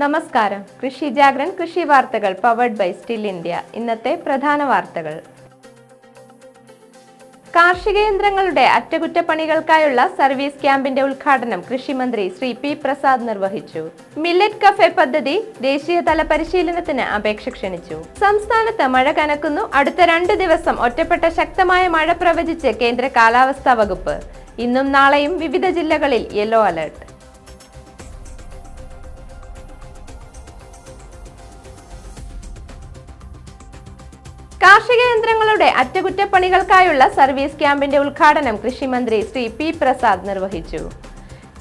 നമസ്കാരം. കൃഷി ജാഗ്രൻ കൃഷി വാർത്തകൾ പവർഡ് ബൈ സ്റ്റിൽ ഇന്ത്യ ഇന്നത്തെ പ്രധാന വാർത്തകൾ. കാർഷിക യന്ത്രങ്ങളുടെ അറ്റകുറ്റപ്പണികൾക്കായുള്ള സർവീസ് ക്യാമ്പിന്റെ ഉദ്ഘാടനം കൃഷിമന്ത്രി ശ്രീ പി പ്രസാദ് നിർവഹിച്ചു. മില്ലറ്റ് കഫേ പദ്ധതി ദേശീയതല പരിശീലനത്തിന് അപേക്ഷ ക്ഷണിച്ചു. സംസ്ഥാനത്ത് മഴ കനക്കുന്നു. അടുത്ത രണ്ട് ദിവസം ഒറ്റപ്പെട്ട ശക്തമായ മഴ പ്രവചിച്ച് കേന്ദ്ര കാലാവസ്ഥാ വകുപ്പ്. ഇന്നും നാളെയും വിവിധ ജില്ലകളിൽ യെല്ലോ അലർട്ട് കാർഷിക യന്ത്രങ്ങളുടെ അറ്റകുറ്റപ്പണികൾക്കായുള്ള സർവീസ് ക്യാമ്പിന്റെ ഉദ്ഘാടനം കൃഷിമന്ത്രി ശ്രീ പി പ്രസാദ് നിർവഹിച്ചു.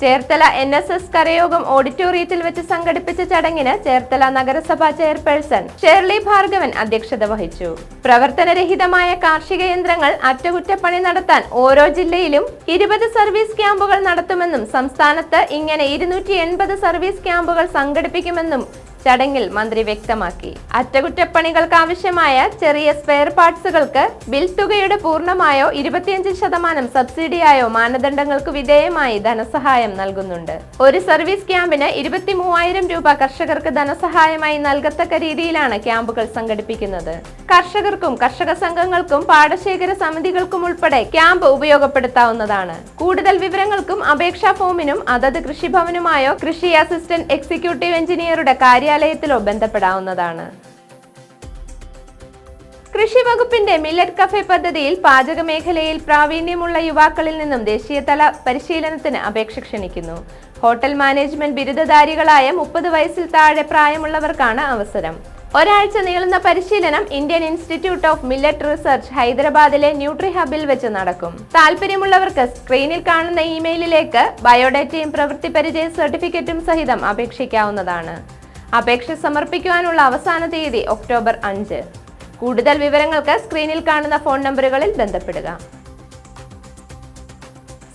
ചേർത്തല എൻ എസ് എസ് കരയോഗം ഓഡിറ്റോറിയത്തിൽ വെച്ച് സംഘടിപ്പിച്ച ചടങ്ങിന് ചേർത്തല നഗരസഭാ ചെയർപേഴ്സൺ ഷേർലി ഭാർഗവൻ അധ്യക്ഷത വഹിച്ചു. പ്രവർത്തനരഹിതമായ കാർഷിക യന്ത്രങ്ങൾ അറ്റകുറ്റപ്പണി നടത്താൻ ഓരോ ജില്ലയിലും ഇരുപത് സർവീസ് ക്യാമ്പുകൾ നടത്തുമെന്നും സംസ്ഥാനത്ത് ഇങ്ങനെ ഇരുന്നൂറ്റി സർവീസ് ക്യാമ്പുകൾ സംഘടിപ്പിക്കുമെന്നും ചടങ്ങിൽ മന്ത്രി വ്യക്തമാക്കി. അറ്റകുറ്റപ്പണികൾക്ക് ആവശ്യമായ ചെറിയ സ്പെയർ പാർട്സുകൾക്ക് ബിൽ തുകയുടെ പൂർണമായോ ഇരുപത്തിയഞ്ച് ശതമാനം സബ്സിഡിയായോ മാനദണ്ഡങ്ങൾക്ക് വിധേയമായി ധനസഹായം നൽകുന്നുണ്ട്. ഒരു സർവീസ് ക്യാമ്പിന് ഇരുപത്തി മൂവായിരം രൂപ കർഷകർക്ക് ധനസഹായമായി നൽകത്തക്ക രീതിയിലാണ് ക്യാമ്പുകൾ സംഘടിപ്പിക്കുന്നത്. കർഷകർക്കും കർഷക സംഘങ്ങൾക്കും പാടശേഖര സമിതികൾക്കും ഉൾപ്പെടെ ക്യാമ്പ് ഉപയോഗപ്പെടുത്താവുന്നതാണ്. കൂടുതൽ വിവരങ്ങൾക്കും അപേക്ഷാ ഫോമിനും അതത് കൃഷിഭവനുമായോ കൃഷി അസിസ്റ്റന്റ് എക്സിക്യൂട്ടീവ് എഞ്ചിനീയറുടെ കാര്യാലയത്തിലോ ബന്ധപ്പെടാവുന്നതാണ്. കൃഷി വകുപ്പിന്റെ മില്ലറ്റ് കഫേ പദ്ധതിയിൽ പാചക മേഖലയിൽ പ്രാവീണ്യമുള്ള യുവാക്കളിൽ നിന്നും ദേശീയതല പരിശീലനത്തിന് അപേക്ഷ ക്ഷണിക്കുന്നു. ഹോട്ടൽ മാനേജ്മെന്റ് ബിരുദധാരികളായ മുപ്പത് വയസ്സിൽ താഴെ പ്രായമുള്ളവർക്കാണ് അവസരം. ഒരാഴ്ച നീളുന്ന പരിശീലനം Indian institute of millet research ഹൈദരാബാദിലെ ന്യൂട്രി ഹബിൽ വെച്ച് നടക്കും. താല്പര്യമുള്ളവർക്ക് സ്ക്രീനിൽ കാണുന്ന ഇമെയിലിലേക്ക് ബയോഡേറ്റയും പ്രവൃത്തി പരിചയ സർട്ടിഫിക്കറ്റും സഹിതം അപേക്ഷിക്കാവുന്നതാണ്. അപേക്ഷ സമർപ്പിക്കുവാനുള്ള അവസാന തീയതി ഒക്ടോബർ അഞ്ച്. കൂടുതൽ വിവരങ്ങൾക്ക് സ്ക്രീനിൽ കാണുന്ന ഫോൺ നമ്പറുകളിൽ ബന്ധപ്പെടുക.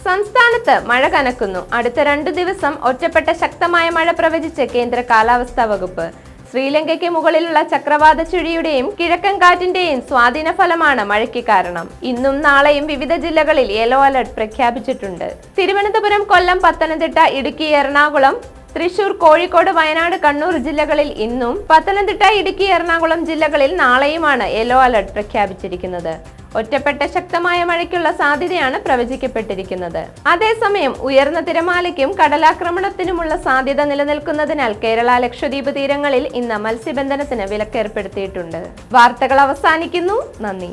സംസ്ഥാനത്ത് മഴ കനക്കുന്നു. അടുത്ത രണ്ടു ദിവസം ഒറ്റപ്പെട്ട ശക്തമായ മഴ പ്രവചിച്ച് കേന്ദ്ര കാലാവസ്ഥാ വകുപ്പ്. ശ്രീലങ്കയ്ക്ക് മുകളിലുള്ള ചക്രവാത ചുഴിയുടെയും കിഴക്കൻ കാറ്റിന്റെയും സ്വാധീന ഫലമാണ് മഴയ്ക്ക് കാരണം. ഇന്നും നാളെയും വിവിധ ജില്ലകളിൽ യെല്ലോ അലർട്ട് പ്രഖ്യാപിച്ചിട്ടുണ്ട്. തിരുവനന്തപുരം കൊല്ലം പത്തനംതിട്ട ഇടുക്കി എറണാകുളം തൃശൂർ കോഴിക്കോട് വയനാട് കണ്ണൂർ ജില്ലകളിൽ ഇന്നും പത്തനംതിട്ട ഇടുക്കി എറണാകുളം ജില്ലകളിൽ നാളെയുമാണ് യെല്ലോ അലർട്ട് പ്രഖ്യാപിച്ചിരിക്കുന്നത്. ഒറ്റപ്പെട്ട ശക്തമായ മഴയ്ക്കുള്ള സാധ്യതയാണ് പ്രവചിക്കപ്പെട്ടിരിക്കുന്നത്. അതേസമയം ഉയർന്ന തിരമാലയ്ക്കും കടലാക്രമണത്തിനുമുള്ള സാധ്യത നിലനിൽക്കുന്നതിനാൽ കേരള ലക്ഷദ്വീപ് തീരങ്ങളിൽ ഇന്ന് മത്സ്യബന്ധനത്തിന് വിലക്കേർപ്പെടുത്തിയിട്ടുണ്ട്. വാർത്തകൾ അവസാനിക്കുന്നു. നന്ദി.